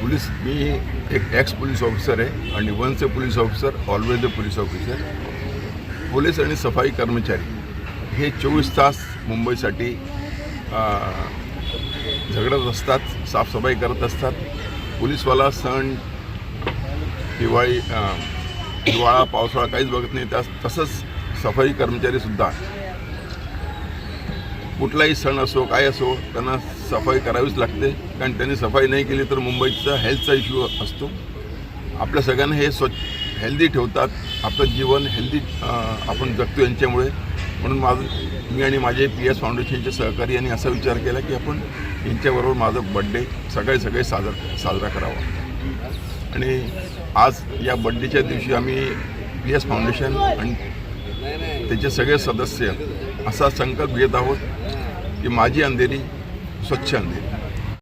Police मी एक x police officer आहे आणि once a police officer always a police officer police आणि सफाई कर्मचारी हे चोवीस तास मुंबईसाठी झगडत असतात साफसफाई करत असतात. पोलीसवाला सण दिवाळी हिवाळा पावसाळा काहीच बघत नाही. त्या तसंच सफाई कर्मचारीसुद्धा कुठलाही सण असो काय असो त्यांना सफाई करावीच लागते. कारण त्यांनी सफाई नाही केली तर मुंबईचा हेल्थचा इश्यू असतो. आपल्या सगळ्यांना हे स्वच्छ हेल्दी ठेवतात. आपलं जीवन हेल्दी आपण जगतो यांच्यामुळे. म्हणून माझं मी आणि माझे पी एस फाउंडेशनचे सहकारी यांनी असा विचार केला की आपण यांच्याबरोबर माझा बड्डे सगळे सगळे साजरा साजरा करावा. आणि आज या बड्डेच्या दिवशी आम्ही पी एस फाउंडेशन आणि त्याचे सगळे सदस्य असा संकल्प घेत आहोत. की माझी अंधेरी स्वच्छ अंधेरी.